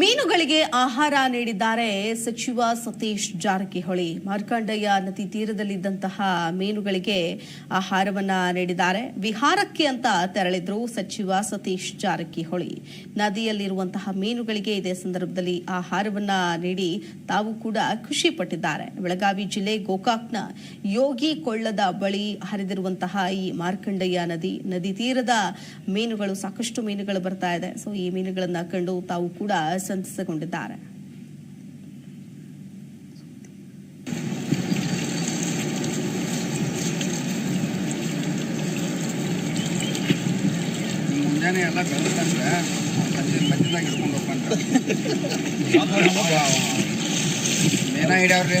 ಮೀನುಗಳಿಗೆ ಆಹಾರ ನೀಡಿದ್ದಾರೆ ಸಚಿವ ಸತೀಶ್ ಜಾರಕಿಹೊಳಿ. ಮಾರ್ಕಂಡಯ್ಯ ನದಿ ತೀರದಲ್ಲಿದ್ದಂತಹ ಮೀನುಗಳಿಗೆ ಆಹಾರವನ್ನ ನೀಡಿದ್ದಾರೆ. ವಿಹಾರಕ್ಕೆ ಅಂತ ತೆರಳಿದ್ರು ಸಚಿವ ಸತೀಶ್ ಜಾರಕಿಹೊಳಿ. ನದಿಯಲ್ಲಿರುವಂತಹ ಮೀನುಗಳಿಗೆ ಇದೇ ಸಂದರ್ಭದಲ್ಲಿ ಆಹಾರವನ್ನ ನೀಡಿ ತಾವು ಕೂಡ ಖುಷಿ ಪಟ್ಟಿದ್ದಾರೆ. ಬೆಳಗಾವಿ ಜಿಲ್ಲೆ ಗೋಕಾಕ್ನ ಯೋಗಿ ಕೊಳ್ಳದ ಬಳಿ ಹರಿದಿರುವಂತಹ ಈ ಮಾರ್ಕಂಡಯ್ಯ ನದಿ ನದಿ ತೀರದ ಮೀನುಗಳು, ಸಾಕಷ್ಟು ಮೀನುಗಳು ಬರ್ತಾ ಇದೆ. ಸೊ ಈ ಮೀನುಗಳನ್ನ ಕಂಡು ತಾವು ಕೂಡ ಸಂತಸಗೊಂಡಿದ್ದಾರೆ. ಮುಂಜಾನೆ ಎಲ್ಲ ಬೆಳೆದಂದ್ರೆ ಮಧ್ಯ ಮಧ್ಯದಾಗ ಹಿಡ್ಕೊಂಡು ಹೋಗ್ಕೊಂಡ್ರ ಮೇನ ಹಿಡ್ಯಾವ್ರಿ?